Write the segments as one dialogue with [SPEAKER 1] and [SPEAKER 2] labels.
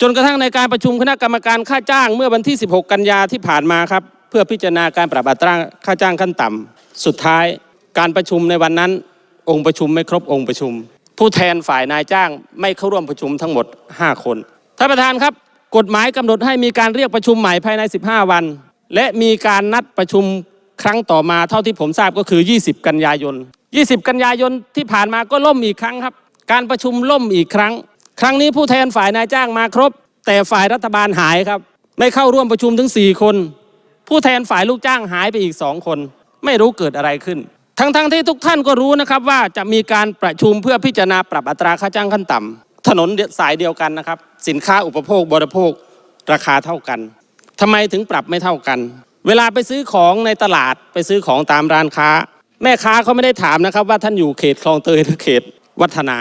[SPEAKER 1] จนกระทั่งในการประชุมคณะกรรมการค่าจ้างเมื่อวันที่ 16 กันยาที่ผ่านมาครับ เพื่อพิจารณาการปรับอัตราค่าจ้างขั้นต่ำสุดท้ายการประชุมในวันนั้น องค์ประชุมไม่ครบองค์ประชุม ผู้แทนฝ่ายนายจ้างไม่เข้าร่วมประชุมทั้งหมด 5 คนท่านประธานครับ กฎหมายกำหนดให้มีการเรียกประชุมใหม่ภายใน 15 วัน และมีการนัดประชุมครั้งต่อมาเท่าที่ผมทราบก็คือ 20 กันยายน 20 กันยายนที่ผ่านมาก็ล่มอีกครั้งครับ การประชุมล่มอีกครั้ง ครั้งนี้ผู้แทนฝ่ายนายจ้างมาครบ แต่ฝ่ายรัฐบาลหายครับ ไม่เข้าร่วมประชุมถึง 4 คน ผู้แทนฝ่ายลูกจ้างหายไปอีก2คน ไม่รู้เกิดอะไรขึ้น ทั้งๆทที่ทุกท่านก็รู้นะครับว่าจะมีการประชุมเพื่อพิจารณาปรับอัตราค่าจ้างขั้นต่ำถนนสายเดียวกันนะครับ สินค้าอุปโภคบริโภค ราคาเท่ากันทำไมถึงปรับไม่เท่ากัน เวลาไปซื้อของในตลาดไปซื้อของตามร้านค้า แม่ค้าเขาไม่ได้ถามนะครับว่าท่านอยู่เขตคลองเตยหรือเขตวัฒนา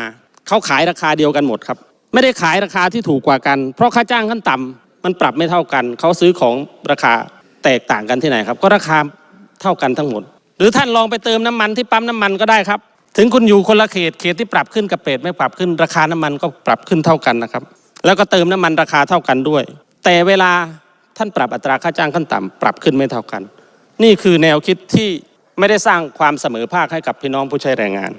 [SPEAKER 1] เขาขายราคาเดียวกันหมดครับ ไม่ได้ขายราคาที่ถูกกว่ากัน เพราะค่าจ้างขั้นต่ำมันปรับไม่เท่ากัน เขาซื้อของราคาแตกต่างกันที่ไหนครับ ก็ราคาเท่ากันทั้งหมด หรือท่านลองไปเติมน้ำมันที่ปั๊มน้ำมันก็ได้ครับ ถึงคุณอยู่คนละเขตเขตที่ปรับขึ้นกับเปรตไม่ปรับขึ้นราคาน้ำมันก็ปรับขึ้นเท่ากันนะครับ แล้วก็เติมน้ำมันราคาเท่ากันด้วย แต่เวลาท่านปรับอัตราค่าจ้างขั้นต่ำปรับขึ้นไม่เท่ากัน นี่คือแนวคิดที่ไม่ได้สร้างความเสมอภาคให้กับพี่น้องผู้ใช้แรงงาน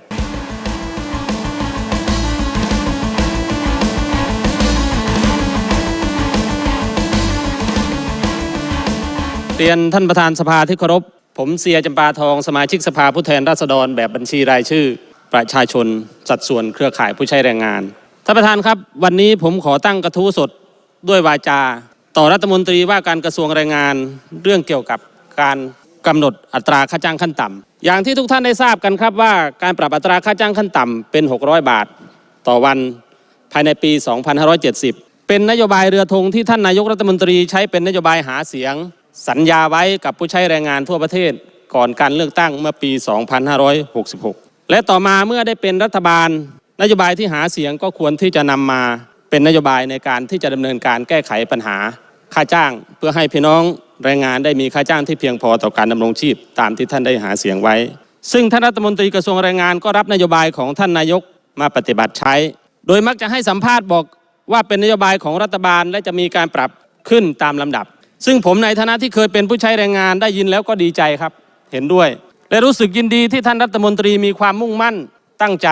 [SPEAKER 1] เรียนท่านประธานสภาที่เคารพ ผมเสียจำปาทองสมาชิกสภาผู้แทนราษฎร แบบบัญชีรายชื่อ ประชาชน สัดส่วนเครือข่ายผู้ใช้แรงงาน ท่านประธานครับ วันนี้ผมขอตั้งกระทู้สดด้วยวาจา ต่อรัฐมนตรีว่าการกระทรวงแรงงาน เรื่องเกี่ยวกับการกำหนดอัตราค่าจ้างขั้นต่ำอย่างที่ทุกท่านได้ทราบกันครับว่าการปรับอัตราค่าจ้างขั้นต่ำเป็น 600 บาท ต่อวันภายในปี 2570 เป็นนโยบายเรือธงที่ท่านนายกรัฐมนตรีใช้เป็นนโยบายหาเสียง สัญญาไว้กับผู้ใช้แรงงานทั่วประเทศก่อนการเลือกตั้งเมื่อปี 2566 และต่อมาเมื่อได้เป็นรัฐบาล นโยบายที่หาเสียงก็ควรที่จะนำมาเป็นนโยบายในการที่จะดำเนินการแก้ไขปัญหา ค่าจ้างเพื่อให้พี่น้องแรงงานได้มีค่าจ้างที่เพียงพอต่อการดำรงชีพตามที่ท่านได้หาเสียงไว้ ซึ่งท่านรัฐมนตรีกระทรวงแรงงานก็รับนโยบายของท่านนายกมาปฏิบัติใช้ โดยมักจะให้สัมภาษณ์บอกว่าเป็นนโยบายของรัฐบาลและจะมีการปรับขึ้นตามลำดับ ซึ่งผมในฐานะที่เคยเป็นผู้ใช้แรงงานได้ยินแล้วก็ดีใจครับ เห็นด้วย และรู้สึกยินดีที่ท่านรัฐมนตรีมีความมุ่งมั่น ตั้งใจ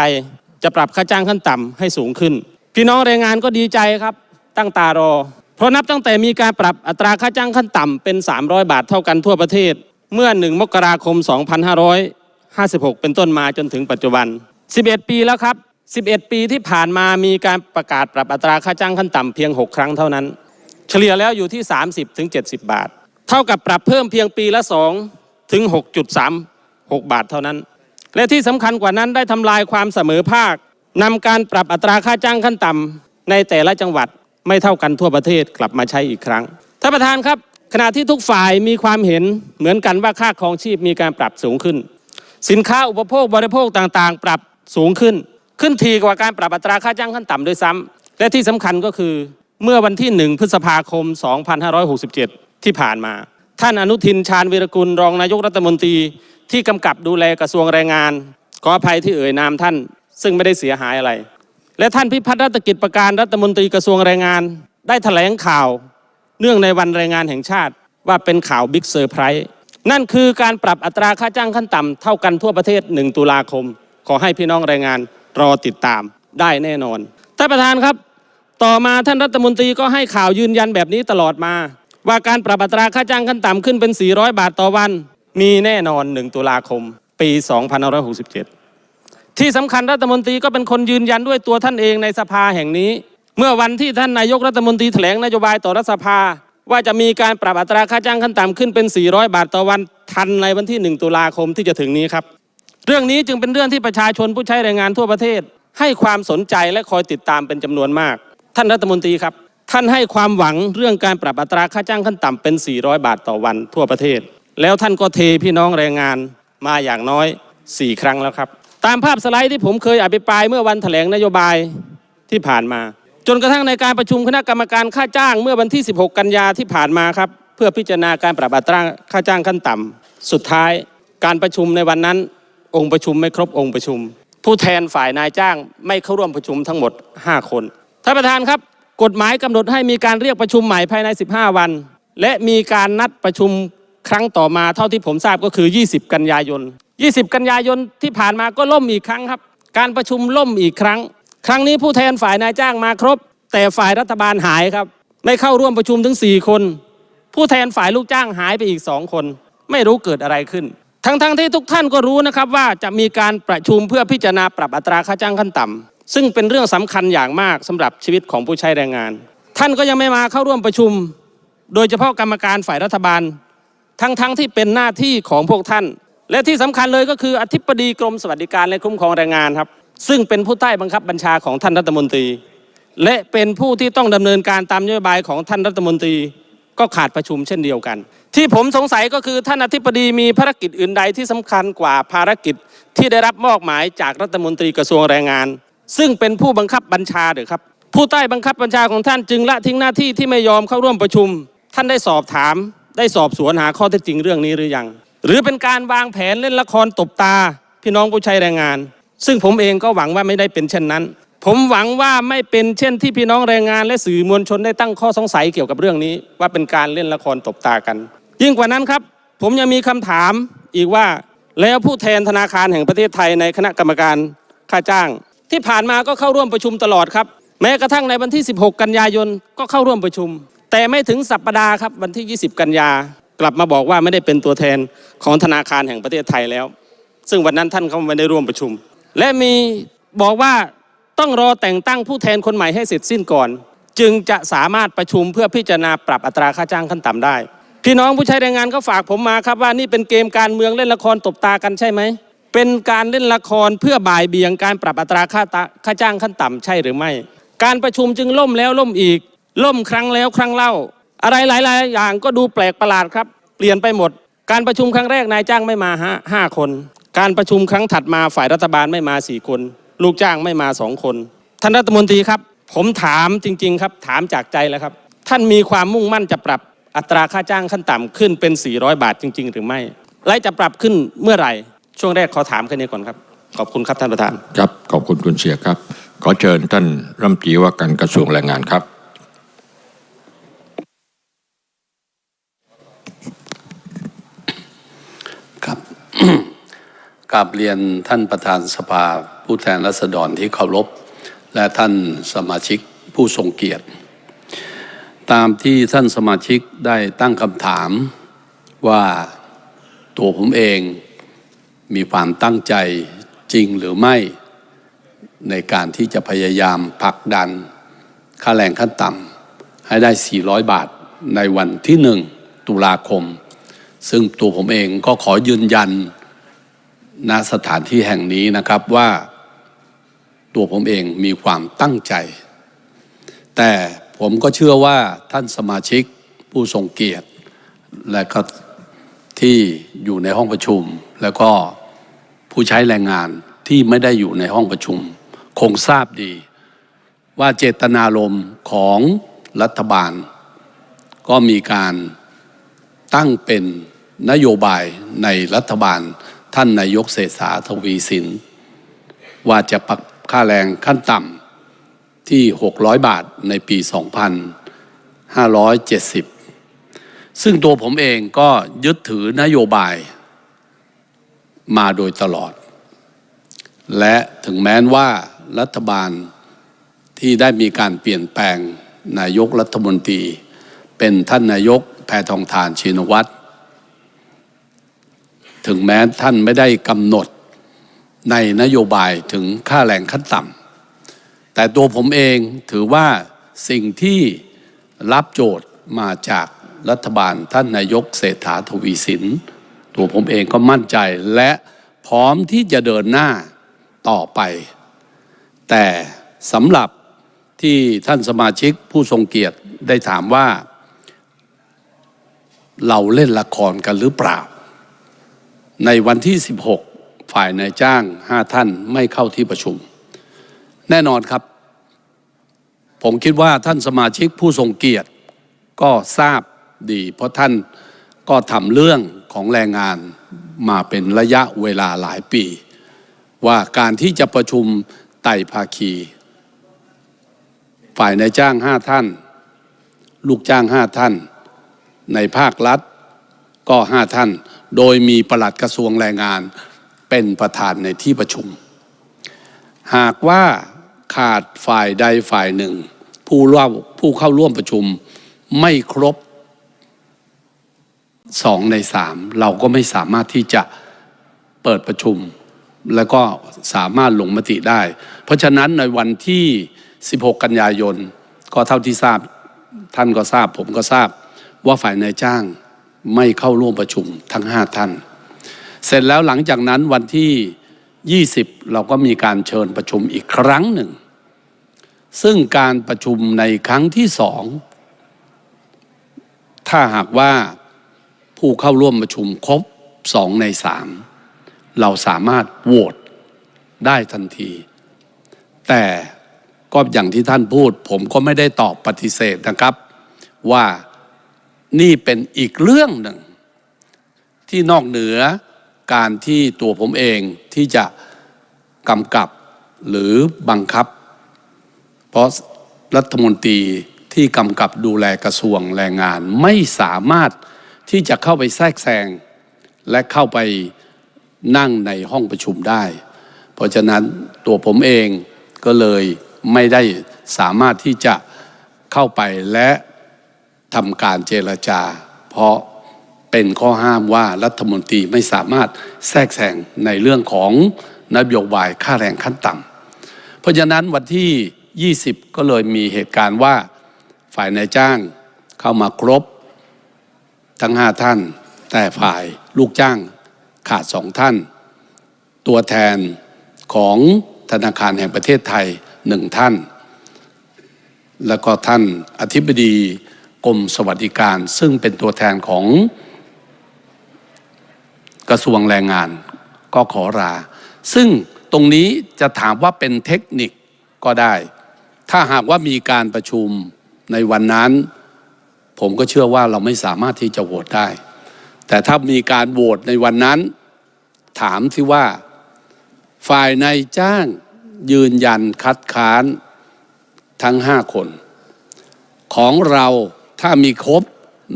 [SPEAKER 1] จะปรับค่าจ้างขั้นต่ำให้สูงขึ้น พี่น้องแรงงานก็ดีใจครับ ตั้งตารอ เพราะนับตั้งแต่มีการปรับอัตราค่าจ้างขั้นต่ำเป็น 300 บาทเท่ากันทั่วประเทศ เมื่อ 1 มกราคม 2556 เป็นต้นมาจนถึงปัจจุบัน 11 ปีแล้วครับ 11 ปีที่ผ่านมามีการประกาศปรับอัตราค่าจ้างขั้นต่ำเพียง 6 ครั้งเท่านั้น เฉลี่ยแล้วอยู่ที่ 30ถึง70 บาท เท่ากับปรับเพิ่มเพียงปีละ2ถึง6.36 บาทเท่านั้น และที่สำคัญกว่านั้นได้ทำลายความเสมอภาคนำการปรับอัตราค่าจ้างขั้นต่ำในแต่ละจังหวัดไม่เท่ากันทั่วประเทศกลับมาใช้อีกครั้งท่านประธานครับขณะที่ทุกฝ่ายมีความเห็นเหมือนกันว่าค่าครองชีพมีการปรับสูงขึ้น สินค้าอุปโภคบริโภคต่างๆ ปรับสูงขึ้น ขึ้นทีกว่าการปรับอัตราค่าจ้างขั้นต่ำด้วยซ้ำและที่สำคัญก็คือ เมื่อวันที่ 1 พฤษภาคม 2567 ที่ผ่านมา ท่านอนุทินชาญวีรกุลรองนายกรัฐมนตรีที่กำกับดูแลกระทรวงแรงงาน ขออภัยที่เอ่ยนามท่าน ซึ่งไม่ได้เสียหายอะไร และท่านพิพัฒน์รัตกิจประการรัฐมนตรีกระทรวงแรงงาน ได้แถลงข่าว เนื่องในวันแรงงานแห่งชาติว่าเป็นข่าวบิ๊กเซอร์ไพรส์นั่นคือการปรับอัตราค่าจ้างขั้นต่ำเท่ากันทั่วประเทศ 1 ตุลาคม ขอให้พี่น้องแรงงานรอติดตามได้แน่นอนท่านประธานครับ ต่อมาท่านรัฐมนตรีก็ให้ข่าวยืนยันแบบนี้ตลอดมา ว่าการปรับอัตราค่าจ้างขั้นต่ำขึ้นเป็น 400 บาทต่อวัน มีแน่นอน 1 ตุลาคม ปี2567 ที่สำคัญรัฐมนตรีก็เป็นคนยืนยันด้วยตัวท่านเองในสภาแห่งนี้ เมื่อวันที่ท่านนายกรัฐมนตรีแถลงนโยบายต่อรัฐสภา ว่าจะมีการปรับอัตราค่าจ้างขั้นต่ำขึ้นเป็น 400 บาทต่อวันทันในวันที่ 1 ตุลาคมที่จะถึงนี้ครับ เรื่องนี้จึงเป็นเรื่องที่ประชาชนผู้ใช้แรงงานทั่วประเทศ ให้ความสนใจและคอยติดตามเป็นจำนวนมาก ท่านรัฐมนตรีครับ ท่านให้ความหวังเรื่องการปรับอัตราค่าจ้างขั้นต่ำเป็น 400 บาทต่อวันทั่วประเทศ แล้วท่านก็เทพี่น้องแรงงานมาอย่างน้อย 4 ครั้งแล้วครับ ตามภาพสไลด์ที่ผมเคยอภิปรายเมื่อวันแถลงนโยบายที่ผ่านมา จนกระทั่งในการประชุมคณะกรรมการค่าจ้างเมื่อวันที่ 16 กันยาที่ผ่านมาครับเพื่อพิจารณาการปรับอัตราค่าจ้างขั้นต่ำสุดท้ายการประชุมในวันนั้น องค์ประชุมไม่ครบองค์ประชุม ผู้แทนฝ่ายนายจ้างไม่เข้าร่วมประชุมทั้งหมด 5 คน ท่านประธานครับ กฎหมายกำหนดให้มีการเรียกประชุมใหม่ภายใน 15 วัน และมีการนัดประชุมครั้งต่อมาเท่าที่ผมทราบก็คือ 20 กันยายน 20 กันยายนที่ผ่านมาก็ล่มอีกครั้งครับ การประชุมล่มอีกครั้ง ครั้งนี้ผู้แทนฝ่ายนายจ้างมาครบ แต่ฝ่ายรัฐบาลหายครับไม่เข้าร่วมประชุมถึง 4 คน ผู้แทนฝ่ายลูกจ้างหายไปอีกสองคน ไม่รู้เกิดอะไรขึ้น ทั้งๆทที่ทุกท่านก็รู้นะครับว่าจะมีการประชุมเพื่อพิจารณาปรับอัตราค่าจ้างขั้นต่ำ ซึ่งเป็นเรื่องสำคัญอย่างมากสำหรับชีวิตของผู้ใช้แรงงาน ท่านก็ยังไม่มาเข้าร่วมประชุม โดยเฉพาะกรรมการฝ่ายรัฐบาล ทั้งๆทที่เป็นหน้าที่ของพวกท่าน และที่สำคัญเลยก็คืออธิบดีกรมสวัสดิการและคุ้มครองแรงงานครับ ซึ่งเป็นผู้ใต้บังคับบัญชาของท่านรัฐมนตรี และเป็นผู้ที่ต้องดำเนินการตามนโยบายของท่านรัฐมนตรีก็ขาดประชุมเช่นเดียวกัน ที่ผมสงสัยก็คือท่านอธิบดีมีภารกิจอื่นใดที่สำคัญกว่าภารกิจที่ได้รับมอบหมายจากรัฐมนตรีกระทรวงแรงงาน ซึ่งเป็นผู้บังคับบัญชาหรือครับ ผู้ใต้บังคับบัญชาของท่านจึงละทิ้งหน้าที่ที่ไม่ยอมเข้าร่วมประชุม ท่านได้สอบถาม ได้สอบสวนหาข้อเท็จจริงเรื่องนี้หรือยัง หรือเป็นการวางแผนเล่นละครตบตา พี่น้องผู้ใช้แรงงาน ซึ่งผมเองก็หวังว่าไม่ได้เป็นเช่นนั้น ผมหวังว่าไม่เป็นเช่นที่พี่น้องแรงงาน และสื่อมวลชนได้ตั้งข้อสงสัยเกี่ยวกับเรื่องนี้ ว่าเป็นการเล่นละครตบตากัน ยิ่งกว่านั้นครับ ผมยังมีคำถามอีกว่าแล้วผู้แทนธนาคารแห่งประเทศไทยในคณะกรรมการค่าจ้าง ที่ผ่านมาก็เข้าร่วมประชุมตลอดครับ แม้กระทั่งในวันที่ 16 กันยายนก็เข้าร่วมประชุม แต่ไม่ถึงสัปดาห์ครับวันที่ 20 กันยากลับมาบอกว่าไม่ได้เป็นตัวแทนของธนาคารแห่งประเทศไทยแล้ว ซึ่งวันนั้นท่านเขาไม่ได้ร่วมประชุม และมีบอกว่าต้องรอแต่งตั้งผู้แทนคนใหม่ให้เสร็จสิ้นก่อน จึงจะสามารถประชุมเพื่อพิจารณาปรับอัตราค่าจ้างขั้นต่ำได้ พี่น้องผู้ใช้แรงงานก็ฝากผมมาครับว่านี่เป็นเกมการเมืองเล่นละครตบตากันใช่ไหม เป็นการเล่นละครเพื่อบ่ายเบี่ยงการปรับอัตราค่าค่าจ้างขั้นต่ำใช่หรือไม่ การประชุมจึงล่มแล้วล่มอีก ล่มครั้งแล้วครั้งเล่า อะไรหลาย ๆ อย่างก็ดูแปลกประหลาดครับ เปลี่ยนไปหมด การประชุมครั้งแรกนายจ้างไม่มาห้าห้าคน การประชุมครั้งถัดมาฝ่ายรัฐบาลไม่มาสี่คน ลูกจ้างไม่มาสองคน ท่านรัฐมนตรีครับ ผมถามจริง ๆ ครับ ถามจากใจแล้วครับ ท่านมีความมุ่งมั่นจะปรับอัตราค่าจ้างขั้นต่ำขึ้นเป็น 400 บาทจริง ๆ หรือไม่ และจะปรับขึ้นเมื่อไหร่ ช่วงแรกขอถามแค่นี้ก่อนครับ ขอบคุณครับท่านประธาน
[SPEAKER 2] ครับ ขอบคุณคุณเสียครับ ขอเชิญท่านรัฐมนตรีว่าการกระทรวงแรงงานครับ
[SPEAKER 3] ครับกราบเรียนท่านประธานสภาผู้แทนรัษฎรที่เคารพ และท่านสมาชิกผู้ทรงเกียรติ ตามที่ท่านสมาชิกได้ตั้งคำถามว่าตัวผมเอง มีความตั้งใจจริงหรือไม่ในการที่จะพยายามผลักดัน ค่าแรงขั้นต่ำให้ได้ 400 บาทในวันที่หนึ่งตุลาคม ซึ่งตัวผมเองก็ขอยืนยันณสถานที่แห่งนี้นะครับว่า ตัวผมเองมีความตั้งใจ แต่ผมก็เชื่อว่าท่านสมาชิกผู้ทรงเกียรติ และก็ที่อยู่ในห้องประชุม แล้วก็ ผู้ใช้แรงงานที่ไม่ได้อยู่ในห้องประชุม คงทราบดี ว่าเจตนารมณ์ของรัฐบาล ก็มีการตั้งเป็นนโยบายในรัฐบาลท่านนายกเศรษฐาทวีสิน ว่าจะปรับค่าแรงขั้นต่ำที่ 600 บาทในปี 2570 ซึ่งตัวผมเองก็ยึดถือนโยบาย มาโดยตลอด และถึงแม้นว่ารัฐบาลที่ได้มีการเปลี่ยนแปลงนายกรัฐมนตรี เป็นท่านนายกแพทองทานชินวัตรถึงแม้ท่านไม่ได้กำหนดในนโยบายถึงค่าแรงขั้นต่ำแต่ตัวผมเองถือว่าสิ่งที่รับโจทย์มาจากรัฐบาลท่านนายกเศรษฐาทวีสิน ตัวผมเองก็มั่นใจและพร้อมที่จะเดินหน้าต่อไป แต่สำหรับที่ท่านสมาชิกผู้ทรงเกียรติได้ถามว่า เราเล่นละครกันหรือเปล่า ในวันที่ 16 ฝ่ายนายจ้าง5ท่านไม่เข้าที่ประชุม แน่นอนครับ ผมคิดว่าท่านสมาชิกผู้ทรงเกียรติก็ทราบดี เพราะท่านก็ทำเรื่อง ของแรงงานมาเป็นระยะเวลาหลายปี ว่าการที่จะประชุมไต่ภาคี ฝ่ายนายจ้างห้าท่าน ลูกจ้างห้าท่าน ในภาครัฐก็ห้าท่าน โดยมีปลัดกระทรวงแรงงานเป็นประธานในที่ประชุม หากว่าขาดฝ่ายใดฝ่ายหนึ่ง ผู้ร่วมผู้เข้าร่วมประชุมไม่ครบ สองในสามเราก็ไม่สามารถที่จะเปิดประชุม แล้วก็สามารถลงมติได้ เพราะฉะนั้นในวันที่ 16 กันยายน ก็เท่าที่ทราบท่านก็ทราบ ผมก็ทราบว่าฝ่ายนายจ้างไม่เข้าร่วมประชุมทั้ง 5 ท่าน เสร็จแล้วหลังจากนั้นวันที่ 20 เราก็มีการเชิญประชุมอีกครั้งหนึ่ง ซึ่งการประชุมในครั้งที่สองถ้าหากว่า ผู้เข้าร่วมประชุมครบสองในสามเราสามารถโหวตได้ทันที แต่ก็อย่างที่ท่านพูด ผมก็ไม่ได้ตอบปฏิเสธนะครับ ว่านี่เป็นอีกเรื่องหนึ่ง ที่นอกเหนือการที่ตัวผมเองที่จะกำกับหรือบังคับ เพราะรัฐมนตรีที่กำกับดูแลกระทรวงแรงงานไม่สามารถ ที่จะเข้าไปแทรกแซงและเข้าไปนั่งในห้องประชุมได้ เพราะฉะนั้นตัวผมเองก็เลยไม่ได้สามารถที่จะเข้าไปและทำการเจรจา เพราะเป็นข้อห้ามว่ารัฐมนตรีไม่สามารถแทรกแซงในเรื่องของนโยบายค่าแรงขั้นต่ำเพราะฉะนั้นวันที่ 20 ก็เลยมีเหตุการณ์ว่าฝ่ายนายจ้างเข้ามาครบ ทั้งห้าท่าน แต่ฝ่ายลูกจ้างขาดสองท่าน ตัวแทนของธนาคารแห่งประเทศไทยหนึ่งท่าน แล้วก็ท่านอธิบดีกรมสวัสดิการ ซึ่งเป็นตัวแทนของกระทรวงแรงงานก็ขอลาซึ่งตรงนี้จะถามว่าเป็นเทคนิคก็ได้ ถ้าหากว่ามีการประชุมในวันนั้น ผมก็เชื่อว่าเราไม่สามารถที่จะโหวตได้ แต่ถ้ามีการโหวตในวันนั้น ถามที่ว่า ฝ่ายนายจ้างยืนยันคัดค้านทั้งห้าคน ของเราถ้ามีครบ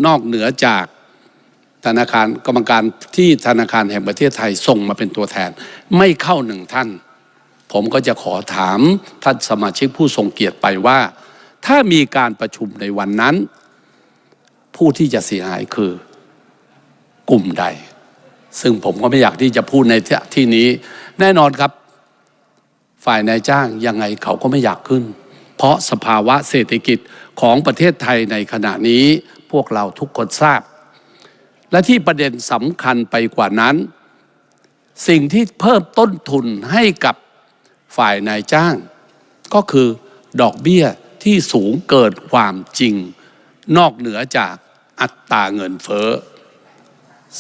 [SPEAKER 3] นอกเหนือจากธนาคารกรรมการที่ธนาคารแห่งประเทศไทยส่งมาเป็นตัวแทน ไม่เข้าหนึ่งท่าน ผมก็จะขอถามท่านสมาชิกผู้ทรงเกียรติไปว่า ถ้ามีการประชุมในวันนั้น ผู้ที่จะเสียหายคือกลุ่มใด ซึ่งผมก็ไม่อยากที่จะพูดในที่นี้ แน่นอนครับ ฝ่ายนายจ้างยังไงเขาก็ไม่อยากขึ้น เพราะสภาวะเศรษฐกิจของประเทศไทยในขณะนี้พวกเราทุกคนทราบ และที่ประเด็นสำคัญไปกว่านั้น สิ่งที่เพิ่มต้นทุนให้กับฝ่ายนายจ้าง ก็คือดอกเบี้ยที่สูงเกินความจริง นอกเหนือจาก อัตราเงินเฟ้อ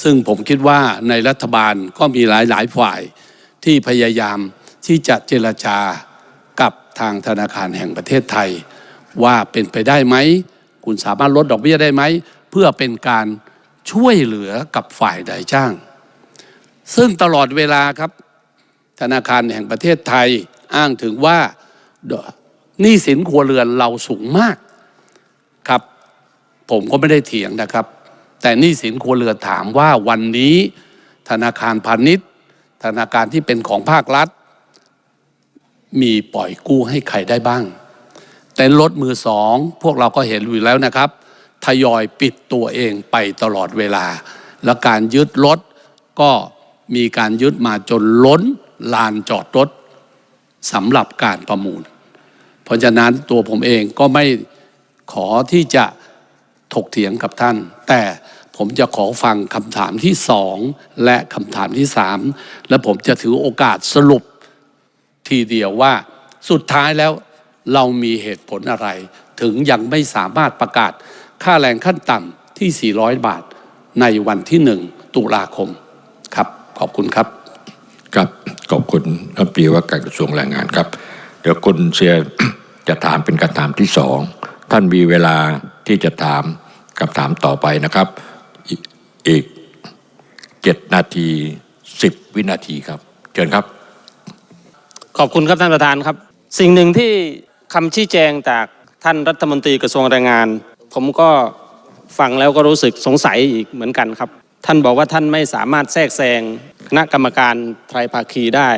[SPEAKER 3] ซึ่งผมคิดว่าในรัฐบาลก็มีหลายหลายฝ่ายที่พยายามที่จะเจรจากับทางธนาคารแห่งประเทศไทย ว่าเป็นไปได้ไหม คุณสามารถลดดอกเบี้ยได้ไหม เพื่อเป็นการช่วยเหลือกับฝ่ายนายจ้าง ซึ่งตลอดเวลาครับ ธนาคารแห่งประเทศไทยอ้างถึงว่าหนี้สินครัวเรือนเราสูงมาก ผมก็ไม่ได้เถียงนะครับ แต่นี้สินครัวเรือนถามว่าวันนี้ ธนาคารพาณิชย์ ธนาคารที่เป็นของภาครัฐ มีปล่อยกู้ให้ใครได้บ้าง แต่รถมือสอง พวกเราก็เห็นอยู่แล้วนะครับ ทยอยปิดตัวเองไปตลอดเวลา และการยึดรถก็มีการยึดมาจนล้นลานจอดรถสำหรับการประมูล เพราะฉะนั้นตัวผมเองก็ไม่ขอที่จะ ถกเถียงกับท่าน แต่ผมจะขอฟังคำถามที่สองและคำถามที่สามและผมจะถือโอกาสสรุปทีเดียวว่าสุดท้ายแล้วเรามีเหตุผลอะไร ถึงยังไม่สามารถประกาศค่าแรงขั้นต่ำที่ 400 บาทในวันที่หนึ่งตุลาคมครับ ขอบคุณครับ
[SPEAKER 2] ครับขอบคุณรัฐมนตรีว่าการกระทรวงแรงงานครับ เดี๋ยวคุณเสียจะถามเป็นคำถามที่สองท่านมีเวลา ที่จะถามคำถามต่อไปนะครับ อีกเจ็ดนาทีสิบวินาทีครับ เชิญครับ
[SPEAKER 1] ขอบคุณครับท่านประธานครับ สิ่งหนึ่งที่คำชี้แจงจากท่านรัฐมนตรีกระทรวงแรงงาน ผมก็ฟังแล้วก็รู้สึกสงสัยอีกเหมือนกันครับ ท่านบอกว่าท่านไม่สามารถแทรกแซงคณะกรรมการไตรภาคีได้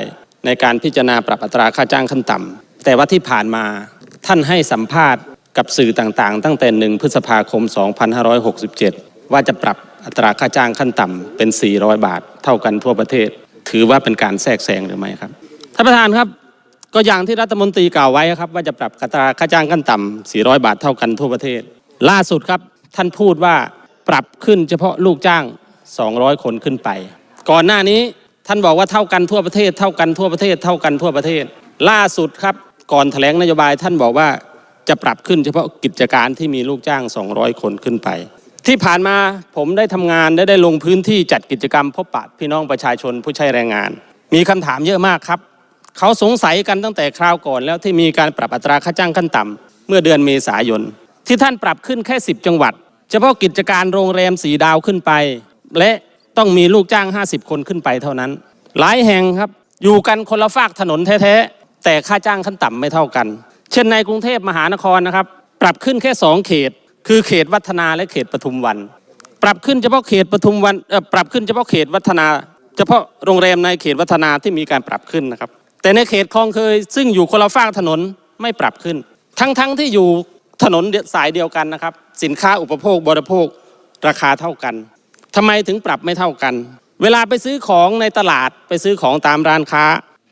[SPEAKER 1] ในการพิจารณาปรับอัตราค่าจ้างขั้นต่ำแต่ว่าที่ผ่านมาท่านให้สัมภาษณ์ กับสื่อต่างๆ ตั้งแต่หนึ่งพฤษภาคม 2567 ว่าจะปรับอัตราค่าจ้างขั้นต่ำเป็น 400 บาท เท่ากันทั่วประเทศ ถือว่าเป็นการแทรกแซงหรือไม่ครับท่านประธานครับก็อย่างที่รัฐมนตรีกล่าวไว้ครับ ว่าจะปรับอัตราค่าจ้างขั้นต่ำ400 บาทเท่ากันทั่วประเทศ ล่าสุดครับท่านพูดว่าปรับขึ้นเฉพาะลูกจ้าง 200 คนขึ้นไป ก่อนหน้านี้ท่านบอกว่าเท่ากันทั่วประเทศ เท่ากันทั่วประเทศ เท่ากันทั่วประเทศ ล่าสุดครับ ก่อนแถลงนโยบายท่านบอกว่า จะปรับขึ้นเฉพาะกิจการที่มีลูกจ้าง 200 คนขึ้นไป ที่ผ่านมาผมได้ทำงานได้ได้ลงพื้นที่จัดกิจกรรมพบปะพี่น้องประชาชนผู้ใช้แรงงาน มีคำถามเยอะมากครับ เขาสงสัยกันตั้งแต่คราวก่อนแล้วที่มีการปรับอัตราค่าจ้างขั้นต่ำเมื่อเดือนเมษายน ที่ท่านปรับขึ้นแค่ 10 จังหวัด เฉพาะกิจการโรงแรมสีดาวขึ้นไป และต้องมีลูกจ้าง 50 คนขึ้นไปเท่านั้น หลายแห่งครับอยู่กันคนละฝากถนนแท้ๆแต่ค่าจ้างขั้นต่ำไม่เท่ากัน เช่นในกรุงเทพมหานครนะครับ ปรับขึ้นแค่ 2 เขต คือเขตวัฒนาและเขตปทุมวัน ปรับขึ้นเฉพาะเขตปทุมวันปรับขึ้นเฉพาะเขตวัฒนา เฉพาะโรงแรมในเขตวัฒนาที่มีการปรับขึ้นนะครับ แต่ในเขตคลองเคยซึ่งอยู่คนละฝากถนนไม่ปรับขึ้น ทั้งๆที่อยู่ถนนสายเดียวกันนะครับ สินค้าอุปโภคบริโภคราคาเท่ากันทำไมถึงปรับไม่เท่ากัน เวลาไปซื้อของในตลาดไปซื้อของตามร้านค้า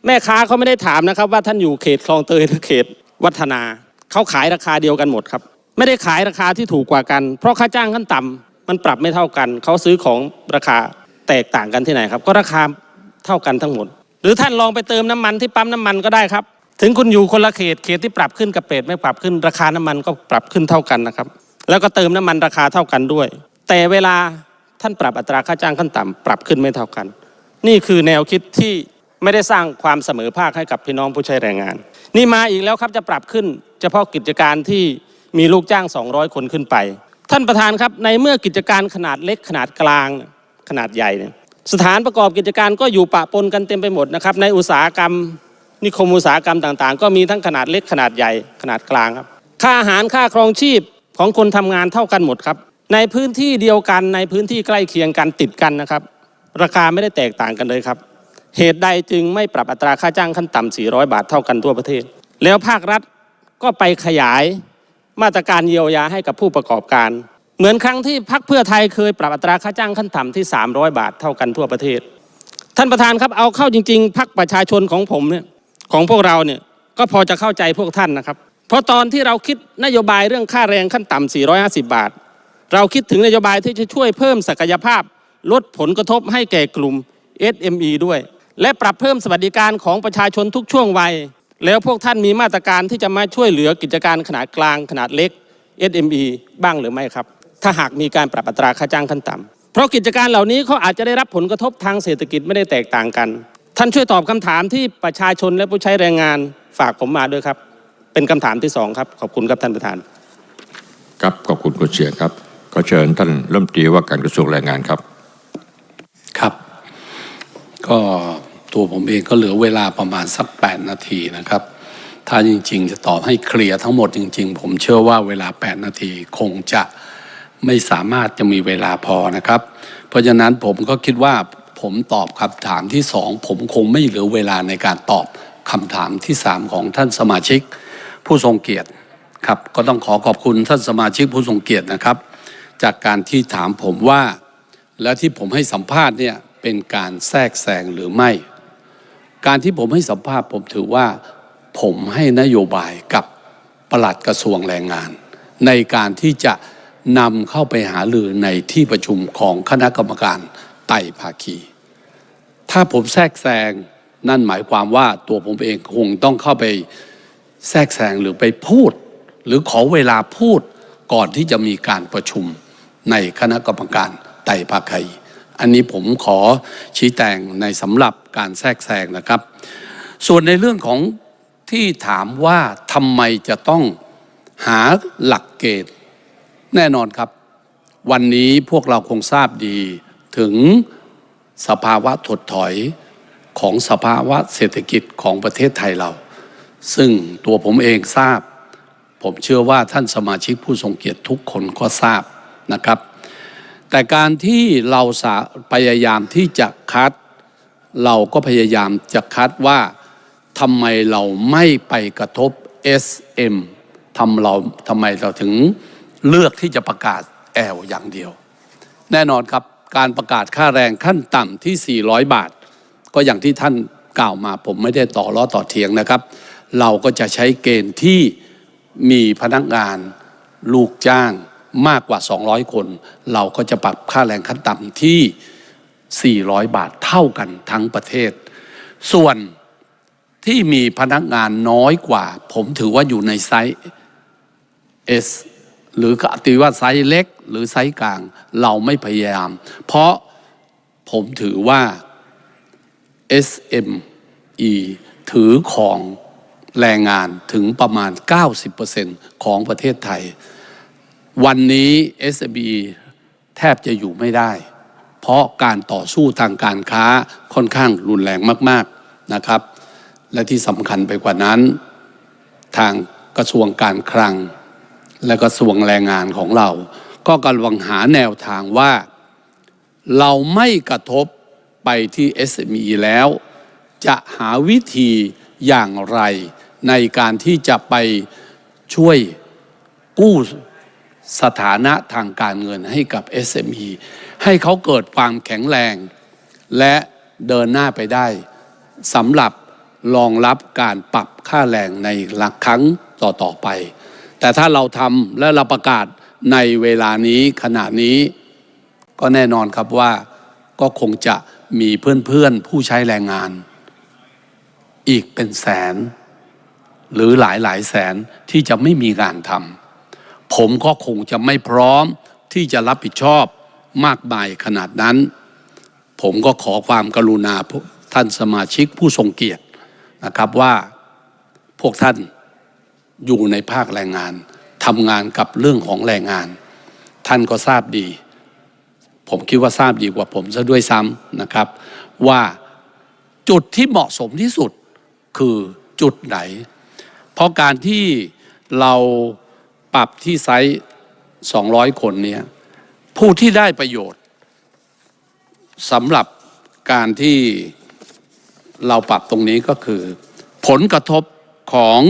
[SPEAKER 1] แม่ค้าเขาไม่ได้ถามนะครับ ว่าท่านอยู่เขตคลองเตยหรือเขต วัฒนาเขาขายราคาเดียวกันหมดครับ ไม่ได้ขายราคาที่ถูกกว่ากัน เพราะค่าจ้างขั้นต่ำมันปรับไม่เท่ากัน เขาซื้อของราคาแตกต่างกันที่ไหนครับ ก็ราคาเท่ากันทั้งหมด หรือท่านลองไปเติมน้ำมันที่ปั๊มน้ำมันก็ได้ครับ ถึงคุณอยู่คนละเขตเขตที่ปรับขึ้นกับเปรตไม่ปรับขึ้นราคาน้ำมันก็ปรับขึ้นเท่ากันนะครับ แล้วก็เติมน้ำมันราคาเท่ากันด้วย แต่เวลาท่านปรับอัตราค่าจ้างขั้นต่ำปรับขึ้นไม่เท่ากัน นี่คือแนวคิดที่ไม่ได้สร้างความเสมอภาคให้กับพี่น้องผู้ใช้แรงงาน นี่มาอีกแล้วครับจะปรับขึ้น เฉพาะกิจการที่มีลูกจ้าง 200 คนขึ้นไป ท่านประธานครับในเมื่อกิจการขนาดเล็กขนาดกลางขนาดใหญ่เนี่ยสถานประกอบกิจการก็อยู่ปะปนกันเต็มไปหมดนะครับในอุตสาหกรรม นิคมอุตสาหกรรมต่างๆ ก็มีทั้งขนาดเล็กขนาดใหญ่ขนาดกลางครับ ค่าอาหารค่าครองชีพของคนทำงานเท่ากันหมดครับ ในพื้นที่เดียวกันในพื้นที่ใกล้เคียงกันติดกันนะครับ ราคาไม่ได้แตกต่างกันเลยครับ เหตุใดจึงไม่ปรับอัตราค่าจ้างขั้นต่ำ 400 บาทเท่ากันทั่วประเทศ แล้วภาครัฐก็ไปขยายมาตรการเยียวยาให้กับผู้ประกอบการ เหมือนครั้งที่พักเพื่อไทยเคยปรับอัตราค่าจ้างขั้นต่ำที่ 300 บาทเท่ากันทั่วประเทศ ท่านประธานครับเอาเข้าจริง ๆพักประชาชนของผมเนี่ยของพวกเราเนี่ยก็พอจะเข้าใจพวกท่านนะครับ เพราะตอนที่เราคิดนโยบายเรื่องค่าแรงขั้นต่ำ 450 บาท เราคิดถึงนโยบายที่จะช่วยเพิ่มศักยภาพ ลดผลกระทบให้แก่กลุ่ม SME ด้วย และปรับเพิ่มสวัสดิการของประชาชนทุกช่วงวัย แล้วพวกท่านมีมาตรการที่จะมาช่วยเหลือกิจการขนาดกลางขนาดเล็ก SME บ้างหรือไม่ครับ ถ้าหากมีการปรับอัตราค่าจ้างขั้นต่ำเพราะกิจการเหล่านี้เขาอาจจะได้รับผลกระทบทางเศรษฐกิจไม่ได้แตกต่างกัน ท่านช่วยตอบคำถามที่ประชาชนและผู้ใช้แรงงานฝากผมมาด้วยครับ เป็นคำถามที่สองครับ ขอบคุณครับท่านประธาน
[SPEAKER 2] ครับขอบคุณคุณเสียครับขอเชิญท่านรัฐมนตรีว่าการกระทรวงแรงงานครับ
[SPEAKER 3] ครับ ก็ตัวผมเองก็เหลือเวลาประมาณสัก 8 นาทีนะครับ ถ้าจริง ๆ จะตอบให้เคลียร์ทั้งหมดจริง ๆ ผมเชื่อว่าเวลา 8 นาทีคงจะไม่สามารถจะมีเวลาพอนะครับ เพราะฉะนั้นผมก็คิดว่าผมตอบคำถามที่สองผมคงไม่เหลือเวลาในการตอบคำถามที่สามของท่านสมาชิก ผู้ทรงเกียรติครับ ก็ต้องขอขอบคุณท่านสมาชิกผู้ทรงเกียรตินะครับ จากการที่ถามผมว่า แล้วที่ผมให้สัมภาษณ์เนี่ย เป็นการแทรกแซงหรือไม่ การที่ผมให้สัมภาษณ์ผมถือว่า ผมให้นโยบายกับปลัดกระทรวงแรงงาน ในการที่จะนำเข้าไปหาลือในที่ประชุมของคณะกรรมการไต่ภาคี ถ้าผมแทรกแซงนั่นหมายความว่าตัวผมเองคงต้องเข้าไปแทรกแซงหรือไปพูด หรือขอเวลาพูดก่อนที่จะมีการประชุมในคณะกรรมการไต่ภาคี อันนี้ผมขอชี้แจงในสำหรับการแทรกแซงนะครับ ส่วนในเรื่องของที่ถามว่าทำไมจะต้องหาหลักเกณฑ์แน่นอนครับ วันนี้พวกเราคงทราบดีถึงสภาวะถดถอยของสภาวะเศรษฐกิจของประเทศไทยเรา ซึ่งตัวผมเองทราบ ผมเชื่อว่าท่านสมาชิกผู้ทรงเกียรติทุกคนก็ทราบนะครับ แต่การที่เราสาพยายามที่จะคัด เราก็พยายามจะคัดว่าทำไมเราไม่ไปกระทบ SM ทำเราทำไมเราถึงเลือกที่จะประกาศ L อย่างเดียว แน่นอนครับการประกาศค่าแรงขั้นต่ำที่ 400 บาท ก็อย่างที่ท่านกล่าวมาผมไม่ได้ต่อล้อต่อเถียงนะครับ เราก็จะใช้เกณฑ์ที่มีพนักงานลูกจ้าง มากกว่า 200 คน เราก็จะปรับค่าแรงขั้นต่ำที่ 400 บาทเท่ากันทั้งประเทศ ส่วนที่มีพนักงานน้อยกว่า ผมถือว่าอยู่ในไซส์ S หรือตีว่าไซส์เล็ก หรือไซส์กลาง เราไม่พยายาม เพราะผมถือว่า SME ถือของแรงงานถึงประมาณ 90%ของประเทศไทย วันนี้ SME แทบจะอยู่ไม่ได้ เพราะการต่อสู้ทางการค้าค่อนข้างรุนแรงมาก ๆนะครับ และที่สำคัญไปกว่านั้น ทางกระทรวงการคลัง และกระทรวงแรงงานของเรา ก็กำลังหาแนวทางว่า เราไม่กระทบไปที่ SME แล้ว จะหาวิธีอย่างไรในการที่จะไปช่วยกู้ สถานะทางการเงินให้กับ SME ให้เขาเกิดความแข็งแรง และเดินหน้าไปได้สำหรับรองรับการปรับค่าแรงในหลักครั้งต่อๆไป แต่ถ้าเราทำและเราประกาศในเวลานี้ขณะนี้ ก็แน่นอนครับว่าก็คงจะมีเพื่อนๆผู้ใช้แรงงาน อีกเป็นแสน หรือหลายหลายแสนที่จะไม่มีงานทำ ผมก็คงจะไม่พร้อมที่จะรับผิดชอบมากมายขนาดนั้น ผมก็ขอความกรุณาท่านสมาชิกผู้ทรงเกียรตินะครับว่าพวกท่านอยู่ในภาคแรงงานทำงานกับเรื่องของแรงงาน ท่านก็ทราบดี ผมคิดว่าทราบดีกว่าผมซะด้วยซ้ำนะครับ ว่าจุดที่เหมาะสมที่สุดคือจุดไหน เพราะการที่เรา ปรับที่ไซส์200 คนเนี่ยผู้ที่ได้ประโยชน์สำหรับการที่เราปรับตรงนี้ก็คือ ผลกระทบของ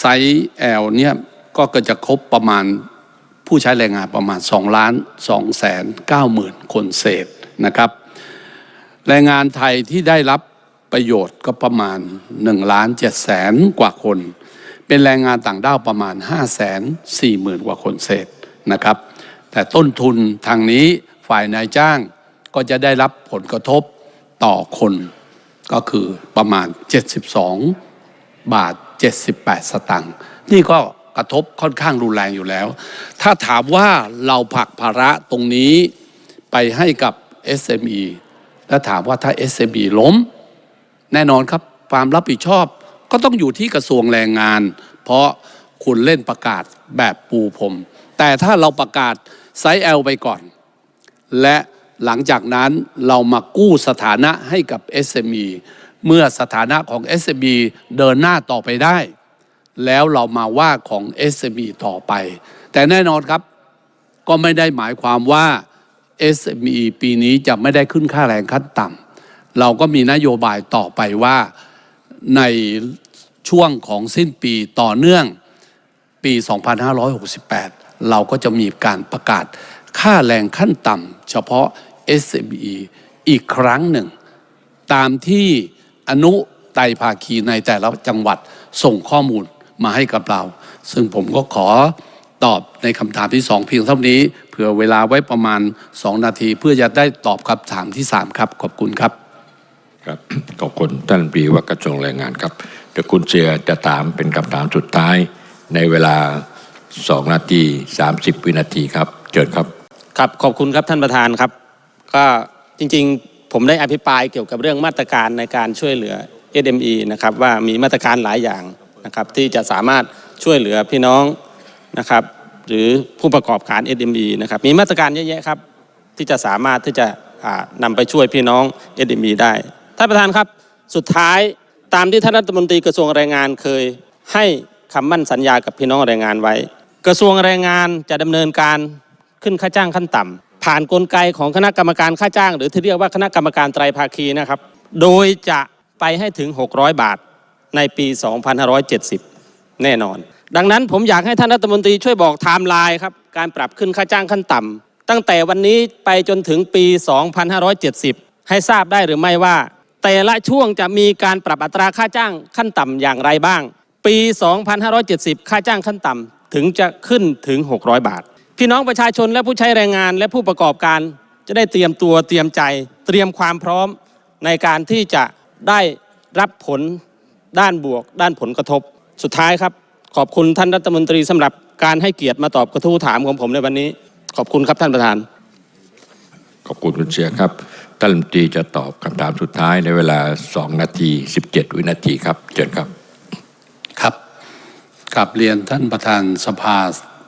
[SPEAKER 3] ไซส์ L เนี่ยก็ก็จะครบประมาณผู้ใช้แรงงานประมาณ2ล้าน2แสน9หมื่นคนเศษนะครับ แรงงานไทยที่ได้รับประโยชน์ก็ประมาณ1ล้าน7แสนกว่าคน เป็นแรงงานต่างด้าวประมาณ5แสน4หมื่นกว่าคนเศษนะครับ แต่ต้นทุนทางนี้ฝ่ายนายจ้างก็จะได้รับผลกระทบต่อคนก็คือประมาณ 72 บาท 78 สตังค์นี่ก็กระทบค่อนข้างรุนแรงอยู่แล้ว ถ้าถามว่าเราผลักภาระตรงนี้ไปให้กับ SME แล้วถามว่าถ้า SME ล้ม แน่นอนครับความรับผิดชอบ ก็ต้องอยู่ที่กระทรวงแรงงาน เพราะคุณเล่นประกาศแบบปูพรมแต่ถ้าเราประกาศไซส์ L ไปก่อน และหลังจากนั้นเรามากู้สถานะให้กับ SME เมื่อสถานะของ SME เดินหน้าต่อไปได้ แล้วเรามาว่าของ SME ต่อไป แต่แน่นอนครับ ก็ไม่ได้หมายความว่า SME ปีนี้จะไม่ได้ขึ้นค่าแรงขั้นต่ำเราก็มีนโยบายต่อไปว่า ในช่วงของสิ้นปีต่อเนื่องปี 2568 เราก็จะมีการประกาศค่าแรงขั้นต่ำเฉพาะ SME อีกครั้งหนึ่ง ตามที่อนุไตรภาคีในแต่ละจังหวัดส่งข้อมูลมาให้กับเรา ซึ่งผมก็ขอตอบในคำถามที่สองเพียงเท่านี้ เผื่อเวลาไว้ประมาณ 2 นาที เพื่อจะได้ตอบคำถามที่ 3 ครับ ขอบคุณครับ
[SPEAKER 2] ครับขอบคุณท่านปีว่ากระทรวงแรงงานครับเดี๋ยวคุณเสียจะถามเป็นคำถามสุดท้ายในเวลา2นาที30วินาทีครับเชิญครับ
[SPEAKER 1] ครับขอบคุณครับท่านประธานครับ ก็จริงๆ ผมได้อภิปรายเกี่ยวกับเรื่องมาตรการในการช่วยเหลือ SME นะครับว่ามีมาตรการหลายอย่างนะครับที่จะสามารถช่วยเหลือพี่น้องนะครับหรือผู้ประกอบการ SME นะครับมีมาตรการเยอะแยะครับที่จะสามารถที่จะนำไปช่วยพี่น้อง SME ได้ ท่านประธานครับสุดท้ายตามที่ท่านรัฐมนตรีกระทรวงแรงงานเคยให้คำมั่นสัญญากับพี่น้องแรงงานไว้ กระทรวงแรงงานจะดำเนินการขึ้นค่าจ้างขั้นต่ำผ่านกลไกของคณะกรรมการค่าจ้าง หรือที่เรียกว่าคณะกรรมการไตรภาคีนะครับ โดยจะไปให้ถึง 600 บาทในปี 2570 แน่นอน ดังนั้นผมอยากให้ท่านรัฐมนตรีช่วยบอกไทม์ไลน์ครับการปรับขึ้นค่าจ้างขั้นต่ำตั้งแต่วันนี้ไปจนถึงปี 2570 ให้ทราบได้หรือไม่ว่า แต่ละช่วงจะมีการปรับอัตราค่าจ้างขั้นต่ำอย่างไรบ้าง ปี 2570 ค่าจ้างขั้นต่ำถึงจะขึ้นถึง 600 บาท พี่น้องประชาชนและผู้ใช้แรงงานและผู้ประกอบการจะได้เตรียมตัวเตรียมใจ เตรียมความพร้อมในการที่จะได้รับผลด้านบวก ด้านผลกระทบ สุดท้ายครับ ขอบคุณท่านรัฐมนตรีสำหรับการให้เกียรติมาตอบกระทู้ถามของผมในวันนี้ ขอบคุณครับท่านประธาน
[SPEAKER 2] ขอบคุณคุณเสียครับท่านรัฐมนตรีจะตอบคำถามสุดท้ายในเวลา 2 นาที 17 วินาทีครับเชิญครับ
[SPEAKER 3] ครับกลับเรียนท่านประธานสภา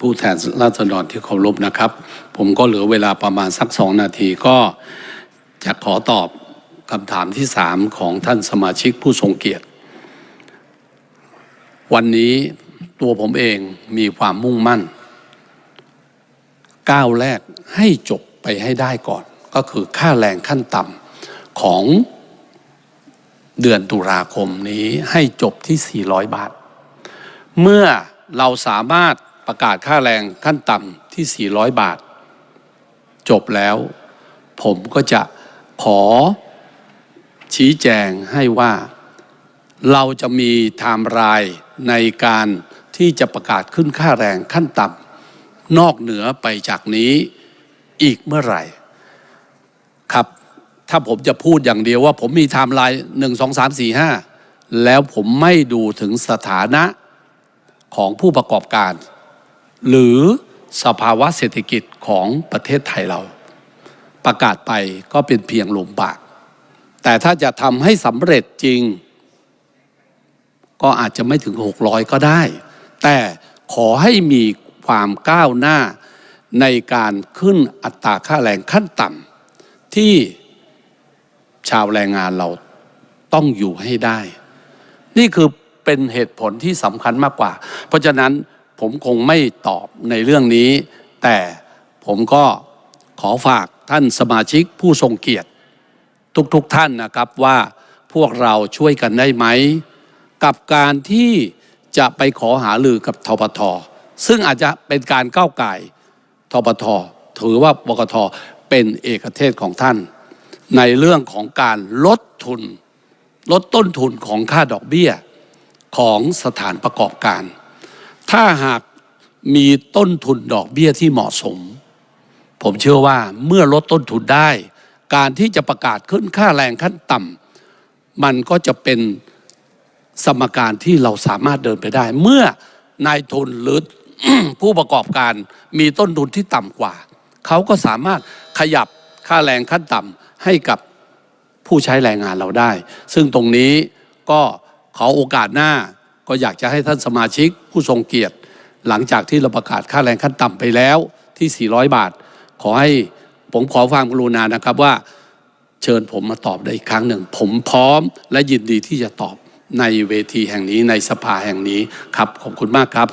[SPEAKER 3] ผู้แทนราษฎรที่เคารพนะครับ ผมก็เหลือเวลาประมาณสักสองนาทีก็จะขอตอบคำถามที่สามของท่านสมาชิกผู้ทรงเกียรติ วันนี้ตัวผมเองมีความมุ่งมั่นก้าวแรกให้จบ ไปให้ได้ก่อน ก็คือค่าแรงขั้นต่ำของเดือนตุลาคมนี้ให้จบที่ 400 บาท เมื่อเราสามารถประกาศค่าแรงขั้นต่ำที่ 400 บาท จบแล้ว ผมก็จะขอชี้แจงให้ว่าเราจะมีไทม์ไลน์ในการที่จะประกาศขึ้นค่าแรงขั้นต่ำนอกเหนือไปจากนี้ อีกเมื่อไหร่ครับ ถ้าผมจะพูดอย่างเดียวว่า ผมมีไทม์ไลน์หนึ่งสองสามสี่ห้าแล้วผมไม่ดูถึงสถานะของผู้ประกอบการ หรือสภาวะเศรษฐกิจของประเทศไทยเรา ประกาศไปก็เป็นเพียงลมปาก แต่ถ้าจะทำให้สำเร็จจริง ก็อาจจะไม่ถึง 600 ก็ได้ แต่ขอให้มีความก้าวหน้า ในการขึ้นอัตราค่าแรงขั้นต่ำที่ชาวแรงงานเราต้องอยู่ให้ได้ นี่คือเป็นเหตุผลที่สำคัญมากกว่า เพราะฉะนั้นผมคงไม่ตอบในเรื่องนี้ แต่ผมก็ขอฝากท่านสมาชิกผู้ทรงเกียรติ ทุกๆทท่านนะครับว่าพวกเราช่วยกันได้ไหม กับการที่จะไปขอหาลือกับทปทซึ่งอาจจะเป็นการก้าวไก่ ทปทถือว่าบกทเป็นเอกเทศของท่าน ในเรื่องของการลดทุน ลดต้นทุนของค่าดอกเบี้ยของสถานประกอบการ ถ้าหากมีต้นทุนดอกเบี้ยที่เหมาะสม ผมเชื่อว่าเมื่อลดต้นทุนได้ การที่จะประกาศขึ้นค่าแรงขั้นต่ำมันก็จะเป็นสมการที่เราสามารถเดินไปได้ เมื่อนายทุนหรือ ผู้ประกอบการมีต้นทุนที่ต่ำกว่า เขาก็สามารถขยับค่าแรงขั้นต่ำให้กับผู้ใช้แรงงานเราได้ ซึ่งตรงนี้ก็ขอโอกาสหน้าก็อยากจะให้ท่านสมาชิกผู้ทรงเกียรติ หลังจากที่เราประกาศค่าแรงขั้นต่ำไปแล้วที่ 400 บาท ขอให้ผมขอความกรุณานะครับว่าเชิญผมมาตอบได้อีกครั้งหนึ่ง ผมพร้อมและยินดีที่จะตอบในเวทีแห่งนี้ในสภาแห่งนี้ครับ ขอบคุณมากครับ